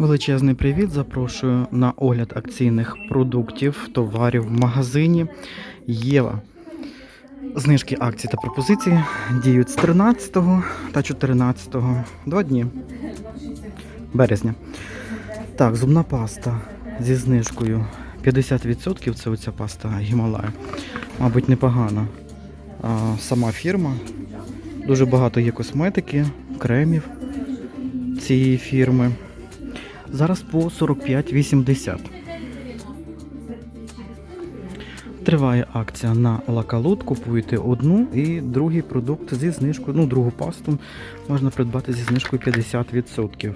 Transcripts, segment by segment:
Величезний привіт! Запрошую на огляд акційних продуктів, товарів в магазині Єва. Знижки акцій та пропозиції діють з 13 та 14 два дні березня. Так, зубна паста зі знижкою 50%. Це оця паста Гімалая. Мабуть, непогана. А, сама фірма. Дуже багато є косметики, кремів цієї фірми. Зараз по 45,80. Триває акція на лакалут. Купуєте одну і другий продукт зі знижкою, ну, другу пасту можна придбати зі знижкою 50%.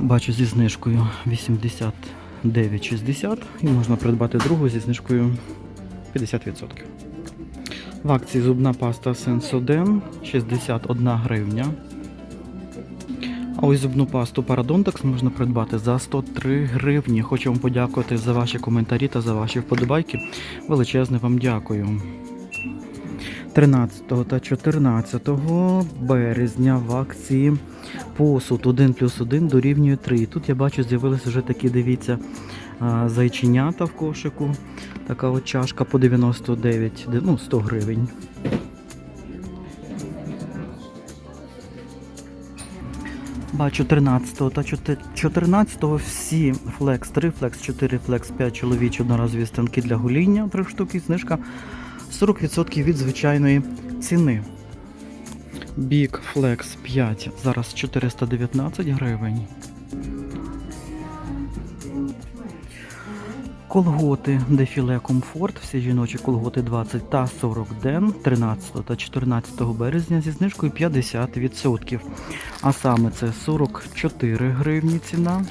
Бачу зі знижкою 89,60 і можна придбати другу зі знижкою 50%. В акції зубна паста Sensoden 61 гривня. А ось зубну пасту Parodontax можна придбати за 103 гривні. Хочу вам подякувати за ваші коментарі та за ваші вподобайки. Величезне вам дякую. 13 та 14 березня в акції посуд 1 плюс 1 дорівнює 3. Тут я бачу, з'явилися вже такі, дивіться, зайченята в кошику. Така от чашка по 99, де- ну 100 гривень. Бачу 13 та 14 всі флекс 3, флекс 4, флекс 5 чоловічі одноразові станки для гоління, 3 штуки, знижка 40% від звичайної ціни. Бік флекс 5 зараз 419 гривень. Колготи дефіле комфорт, всі жіночі колготи 20 та 40 ден 13 та 14 березня зі знижкою 50%. А саме це 44 гривні ціна.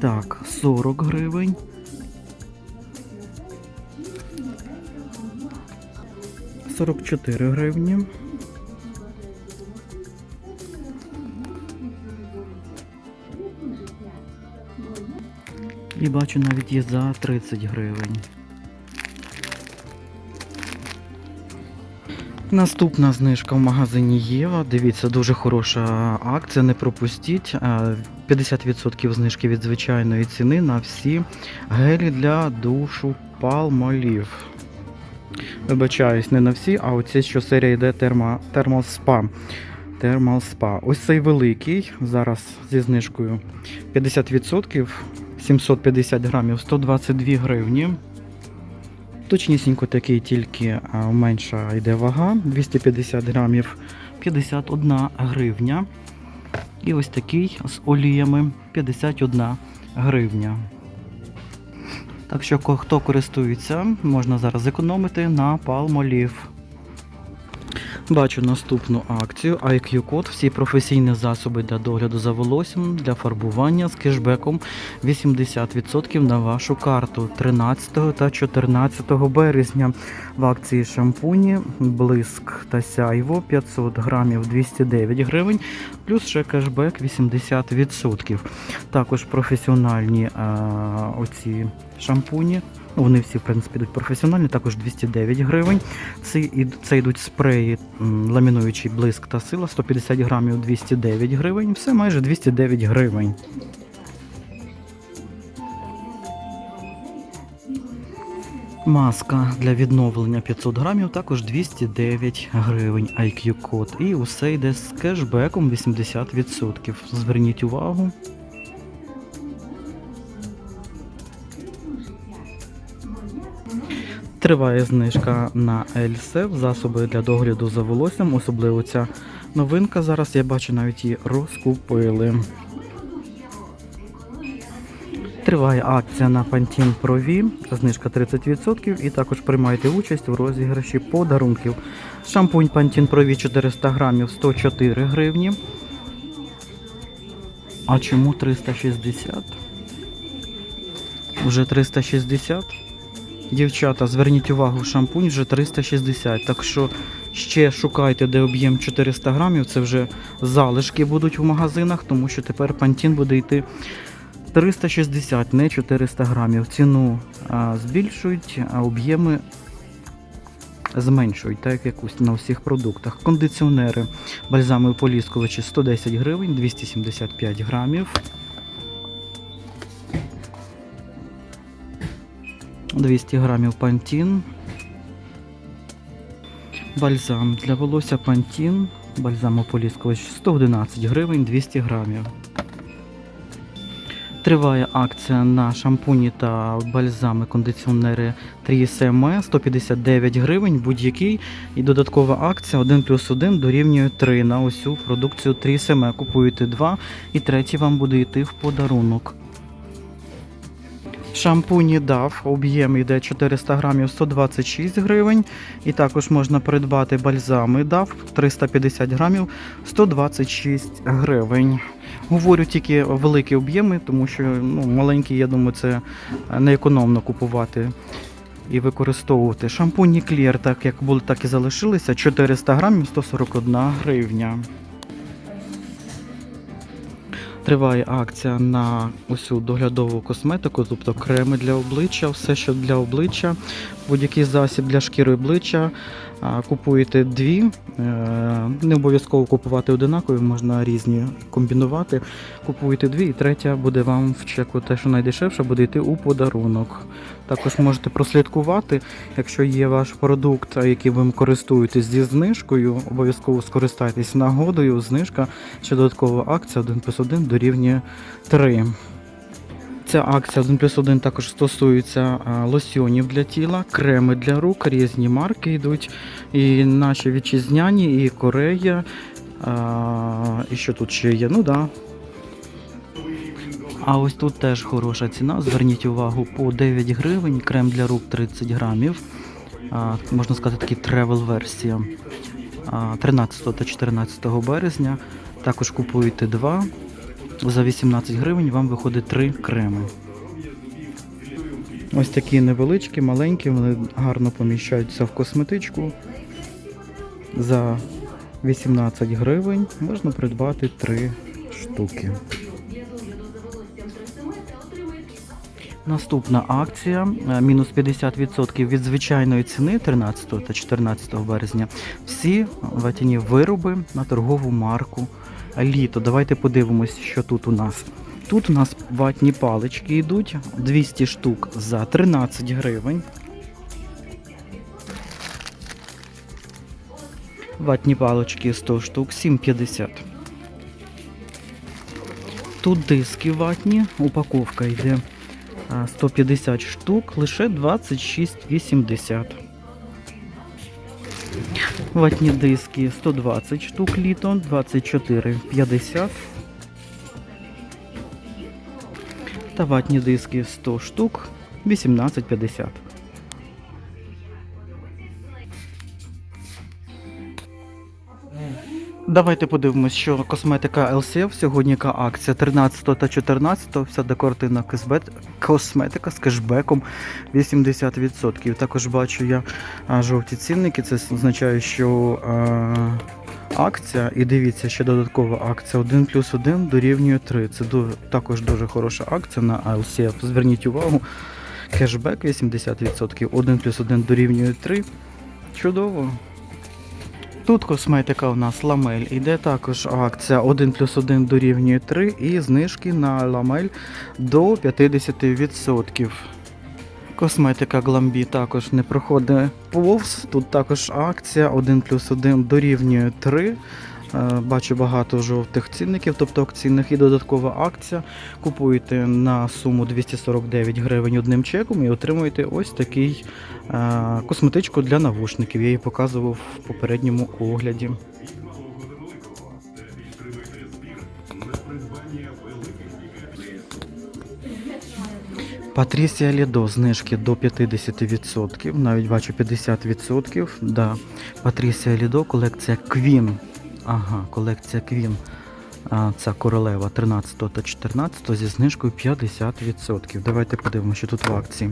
Так, 40 гривень. Сорок чотири гривні. І бачу навіть є за 30 гривень. Наступна знижка в магазині Єва. Дивіться, дуже хороша акція, не пропустіть. Е, 50% знижки від звичайної ціни на всі гелі для душу Palmolive. Вибачаюсь, не на всі, а оці, що серія йде Thermal Spa. Thermal Spa. Ось цей великий, зараз зі знижкою 50%, 750 грамів, 122 гривні. Точнісінько такий, тільки менша йде вага, 250 грамів, 51 гривня. І ось такий з оліями 51 гривня. Так що, хто користується, можна зараз зекономити на Palmolive. Бачу наступну акцію IQ Code. Всі професійні засоби для догляду за волоссям для фарбування з кешбеком 80% на вашу карту 13 та 14 березня. В акції шампуні Блиск та Сяйво 500 грамів 209 гривень, плюс ще кешбек 80%. Також професіональні а, оці шампуні. Вони всі, в принципі, йдуть професіональні, також 209 гривень. Це, йдуть спреї ламінуючий блиск та сила 150 грамів 209 гривень. Все майже 209 гривень. Маска для відновлення 500 грамів також 209 гривень IQ код. І усе йде з кешбеком 80%. Зверніть увагу. Триває знижка на Ельсев, засоби для догляду за волоссям, особливо ця новинка. Зараз я бачу, навіть її розкупили. Триває акція на Pantene Pro V, знижка 30% і також приймайте участь у розіграші подарунків. Шампунь Pantene Pro V 400 грамів 104 гривні. А чому 360? Уже 360? Дівчата, зверніть увагу, шампунь вже 360. Так що ще шукайте, де об'єм 400 грамів. Це вже залишки будуть в магазинах, тому що тепер Pantene буде йти 360, не 400 грамів. Ціну а, збільшують, а об'єми зменшують, так як на всіх продуктах. Кондиціонери, бальзами поліскувачі 110 гривень, 275 грамів. 200 грамів пантін. Бальзам для волосся пантін. Бальзам Бальзамополіскувач 111 гривень 200 грамів. Триває акція на шампуні та бальзами кондиціонери 3SM 159 гривень будь-який. І додаткова акція 1 плюс 1 дорівнює 3 на цю продукцію 3SM. Купуєте 2 і третій вам буде йти в подарунок. Шампуні DAF, об'єм йде 400 грамів 126 гривень. І також можна придбати бальзами DAF 350 грамів 126 гривень. Говорю тільки великі об'єми, тому що ну, маленькі, я думаю, це неекономно купувати і використовувати. Шампуні Clear, так як були, так і залишилися. 400 грамів 141 гривня. Триває акція на усю доглядову косметику, тобто креми для обличчя, все, що для обличчя, будь-який засіб для шкіри обличчя. Купуєте дві, е, не обов'язково купувати одинакові, можна різні комбінувати. Купуєте дві, і третя буде вам в чеку те, що найдешевше, буде йти у подарунок. Також можете прослідкувати, якщо є ваш продукт, який ви користуєтесь зі знижкою, обов'язково скористайтесь нагодою. Знижка ще додаткова акція 1 плюс 1 дорівнює 3. Ця акція 1 плюс 1 також стосується а, лосьйонів для тіла, креми для рук, різні марки йдуть. І наші вітчизняні, і Корея. А, і що тут ще є? Ну да. А ось тут теж хороша ціна. Зверніть увагу по 9 гривень, крем для рук 30 грамів. А, можна сказати, такий тревел-версія. 13 та 14 березня. Також купуєте два. За 18 гривень вам виходить 3 креми. Ось такі невеличкі, маленькі, вони гарно поміщаються в косметичку. За 18 гривень можна придбати 3 штуки. Наступна акція е, мінус 50% від звичайної ціни 13 та 14 березня. Всі ватяні вироби на торгову марку Літо. Давайте подивимось, що тут у нас. Тут у нас ватні палички йдуть 200 штук за 13 гривень. Ватні палички 100 штук 7,50. Тут диски ватні, упаковка йде 150 штук, лише 26,80. Ватні диски 120 штук літо, 24,50. Та ватні диски 100 штук, 18,50. Давайте подивимось, що косметика LCF сьогодні яка акція 13 та 14, вся декоративна косметика з кешбеком 80%. Також бачу я жовті цінники, це означає, що акція, і дивіться, ще додаткова акція 1 плюс 1 дорівнює 3. Це ду- також дуже хороша акція на LCF. Зверніть увагу, кешбек 80%, 1 плюс 1 дорівнює 3. Чудово. Тут косметика у нас ламель. Іде також акція 1 плюс 1 дорівнює 3 і знижки на ламель до 50%. Косметика Гламбі також не проходить повз. Тут також акція 1 плюс 1 дорівнює 3. Е, Бачу багато жовтих цінників, тобто акційних і додаткова акція. Купуєте на суму 249 гривень одним чеком і отримуєте ось такий е, косметичку для навушників. Я її показував в попередньому огляді. Патрісія Лідо знижки до 50%, навіть бачу 50%. Да. Патрісія Лідо, колекція Queen. Ага, колекція. А, Ця королева 13 та 14 зі знижкою 50%. Давайте подивимося, що тут в акції.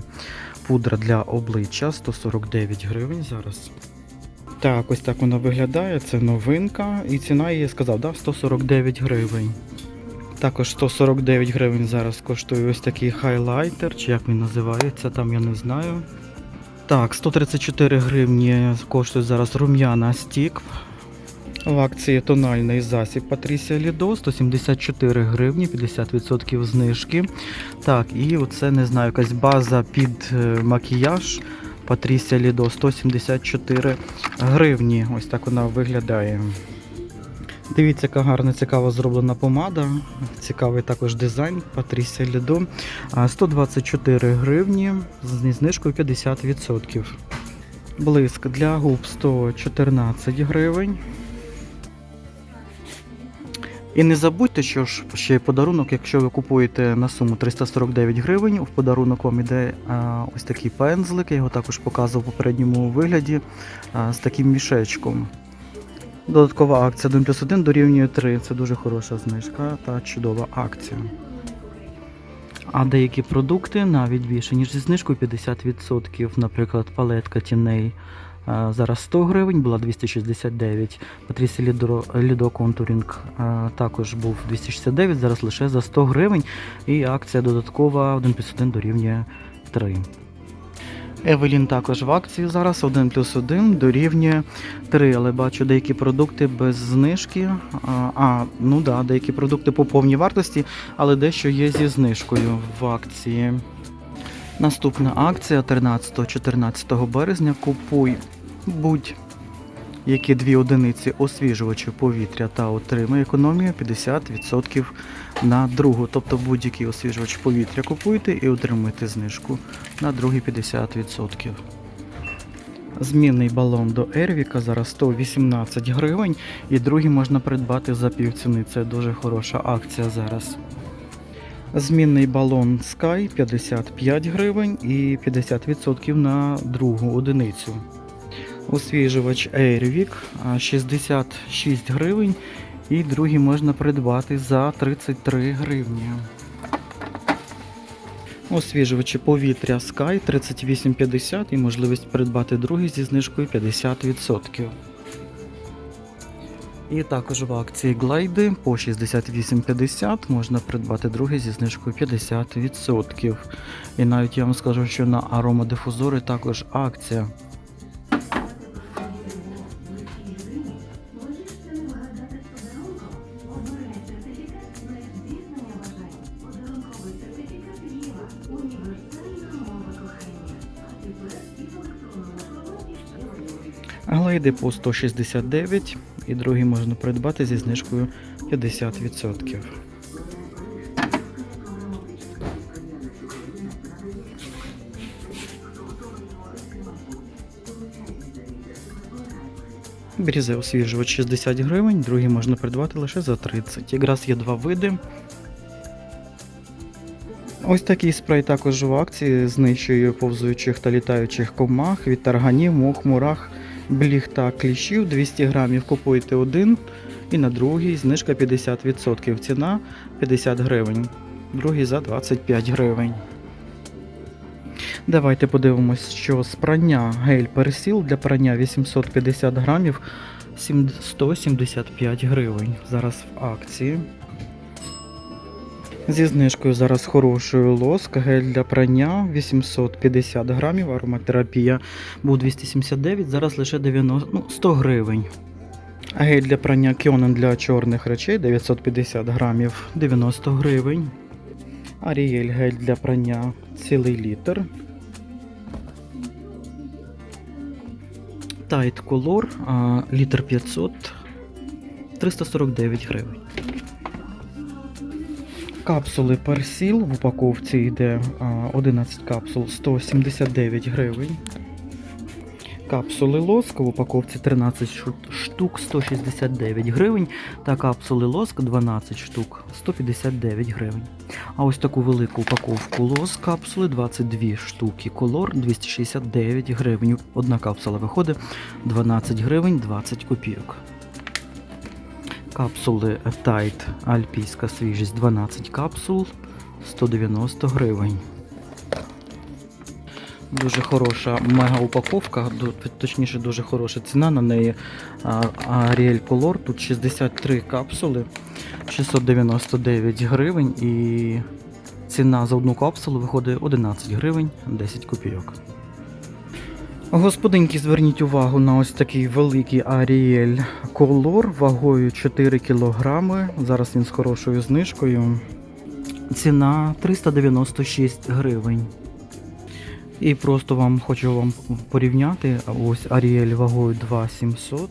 Пудра для обличчя 149 гривень зараз. Так, ось так вона виглядає. Це новинка. І ціна її сказав, да, 149 гривень. Також 149 гривень зараз коштує ось такий хайлайтер, чи як він називається, там я не знаю. Так, 134 гривні коштує зараз рум'яна стік. В акції тональний засіб Патрісія Лідо 174 гривні, 50% знижки. Так, і оце не знаю, якась база під е, макіяж Патрісія Лідо 174 гривні. Ось так вона виглядає. Дивіться, яка гарна, цікаво зроблена помада. Цікавий також дизайн Патрісія Лідо. 124 гривні з знижкою 50%. Блиск для губ 114 гривень. І не забудьте, що ж ще подарунок, якщо ви купуєте на суму 349 гривень, в подарунок вам іде ось такий пензлик, я його також показував у попередньому вигляді з таким мішечком. Додаткова акція 1 плюс 1 дорівнює 3. Це дуже хороша знижка та чудова акція. А деякі продукти навіть більше, ніж зі знижкою 50%. Наприклад, палетка тіней зараз 100 гривень, була 269. Патрісі Лідо, Лідо Контурінг також був 269, зараз лише за 100 гривень. І акція додаткова 1 плюс 1 дорівнює 3. Евелін також в акції зараз 1 плюс 1 дорівнює 3, але бачу деякі продукти без знижки. А, а ну да, деякі продукти по повній вартості, але дещо є зі знижкою в акції. Наступна акція 13-14 березня. Купуй будь які дві одиниці освіжувачів повітря та отримай економію 50% на другу. Тобто будь-який освіжувач повітря купуйте і отримуєте знижку на другий 50%. Змінний балон до Ервіка зараз 118 гривень, і другий можна придбати за півціни. Це дуже хороша акція зараз. Змінний балон Sky 55 гривень і 50% на другу одиницю. Освіжувач Airwick 66 гривень і другий можна придбати за 33 гривні. Освіжувачі повітря Sky 38,50 і можливість придбати другий зі знижкою 50%. І також в акції глайди по 68,50 можна придбати другий зі знижкою 50%. І навіть я вам скажу, що на аромадифузори також акція. Глайди по 169 і другий можна придбати зі знижкою 50%. Брізе освіжувач 60 гривень, другий можна придбати лише за 30. Якраз є два види. Ось такий спрей також в акції знищує повзуючих та літаючих комах від тарганів, мох, мурах, бліг та кліщів. 200 грамів купуєте один і на другий знижка 50%. Ціна 50 гривень. Другий за 25 гривень. Давайте подивимось, що з прання гель персіл для прання 850 грамів 175 гривень. Зараз в акції. Зі знижкою зараз хорошою лоск, гель для прання 850 грамів, ароматерапія був 279, зараз лише 90, ну, 100 гривень. Гель для прання Кьонен для чорних речей 950 грамів 90 гривень. Аріель гель для прання цілий літр. Тайт а, літр 500 349 гривень. Капсули персіл в упаковці йде 11 капсул 179 гривень. Капсули лоск в упаковці 13 штук 169 гривень. Та капсули лоск 12 штук 159 гривень. А ось таку велику упаковку лоск капсули 22 штуки. Колор 269 гривень. Одна капсула виходить 12 гривень 20 копійок. Капсули Tide Альпійська свіжість 12 капсул 190 гривень. Дуже хороша мега упаковка, точніше, дуже хороша ціна на неї. Ariel Color, тут 63 капсули, 699 гривень і ціна за одну капсулу виходить 11 гривень 10 копійок. Господинки, зверніть увагу на ось такий великий Аріель Колор вагою 4 кг. Зараз він з хорошою знижкою. Ціна 396 гривень. І просто вам хочу вам порівняти. Ось Аріель вагою 2700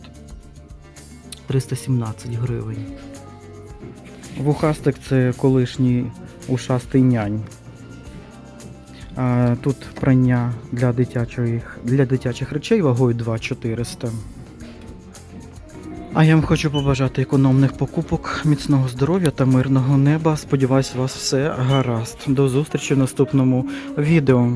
317 гривень. Вухастик це колишній ушастий нянь. Тут прання для дитячих, для дитячих речей вагою 2400. А я вам хочу побажати економних покупок, міцного здоров'я та мирного неба. Сподіваюсь, у вас все гаразд. До зустрічі в наступному відео.